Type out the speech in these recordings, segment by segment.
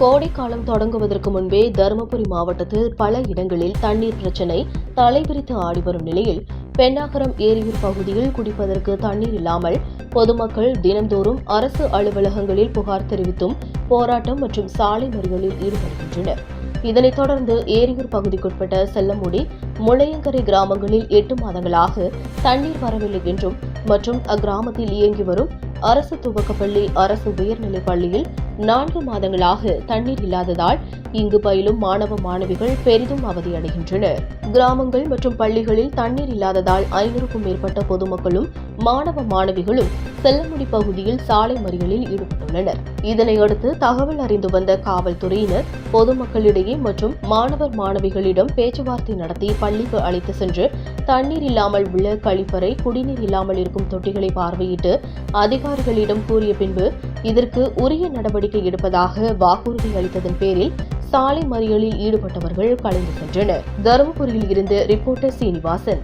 கோடைக்காலம் தொடங்குவதற்கு முன்பே தருமபுரி மாவட்டத்தில் பல இடங்களில் தண்ணீர் பிரச்சினை தலைவிரித்து ஆடி வரும் நிலையில் பெண்ணாகரம் ஏரியூர் பகுதியில் குடிப்பதற்கு தண்ணீர் இல்லாமல் பொதுமக்கள் தினந்தோறும் அரசு அலுவலகங்களில் புகார் தெரிவித்தும் போராட்டம் மற்றும் சாலை மறியலில் ஈடுபடுகின்றனர். இதனைத் தொடர்ந்து ஏரியூர் பகுதிக்குட்பட்ட செல்லமுடி முளையங்கரை கிராமங்களில் எட்டு மாதங்களாக தண்ணீர் வரவில்லை என்றும் மற்றும் அக்கிராமத்தில் இயங்கி வரும் அரசு துவக்கப்பள்ளி அரசு உயர்நிலைப் பள்ளியில் நான்கு மாதங்களாக தண்ணீர் இல்லாததால் இங்கு பயிலும் மாணவ மாணவிகள் பெரிதும் அவதியடைகின்றனர். கிராமங்கள் மற்றும் பள்ளிகளில் தண்ணீர் இல்லாததால் ஐநூறுக்கும் மேற்பட்ட பொதுமக்களும் மாணவ மாணவிகளும் செல்லமுடி பகுதியில் சாலை மறியலில் ஈடுபட்டுள்ளனர். இதனையடுத்து தகவல் அறிந்து வந்த காவல்துறையினர் பொதுமக்களிடையே மற்றும் மாணவர் மாணவிகளிடம் பேச்சுவார்த்தை நடத்தி பள்ளிக்கு அழைத்து சென்று தண்ணீர் இல்லாமல் உள்ள கழிப்பறை குடிநீர் இல்லாமல் இருக்கும் தொட்டிகளை பார்வையிட்டு அதிகாரிகளிடம் கூறிய பின்பு இதற்கு உரிய நடவடிக்கை எடுப்பதாக வாக்குறுதி அளித்ததன் பேரில் சாலை மறியலில் ஈடுபட்டவர்கள் கலைந்து சென்றனர். தருமபுரியில் இருந்து ரிப்போர்ட்டர் சீனிவாசன்.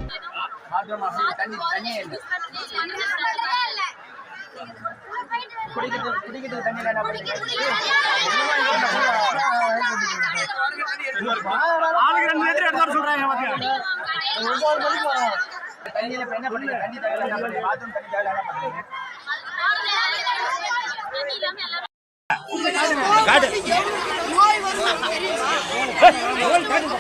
குடிக்கிறதுக்கு தண்ணி என்ன ஆளுக்கு ரெண்டு லிட்டர் எடுத்து வர சொல்றாங்க பாத்தியா ஒன்பது மணிக்கு வரோம் தண்ணியில் இப்போ என்ன பண்ணுறீங்க தண்ணி தேவை என்ன பண்ணுறீங்க பாத்ரூம் தண்ணி தேவை என்ன பண்ணுறீங்க நோய்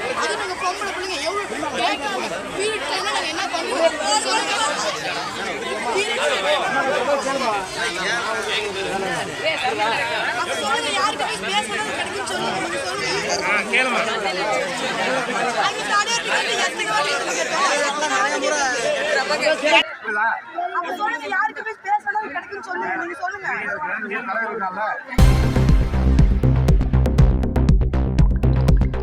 சொல்லுங்க யாருக்குமே பேசணும் கிடைக்குன்னு சொல்லுங்க நீங்க சொல்லுங்க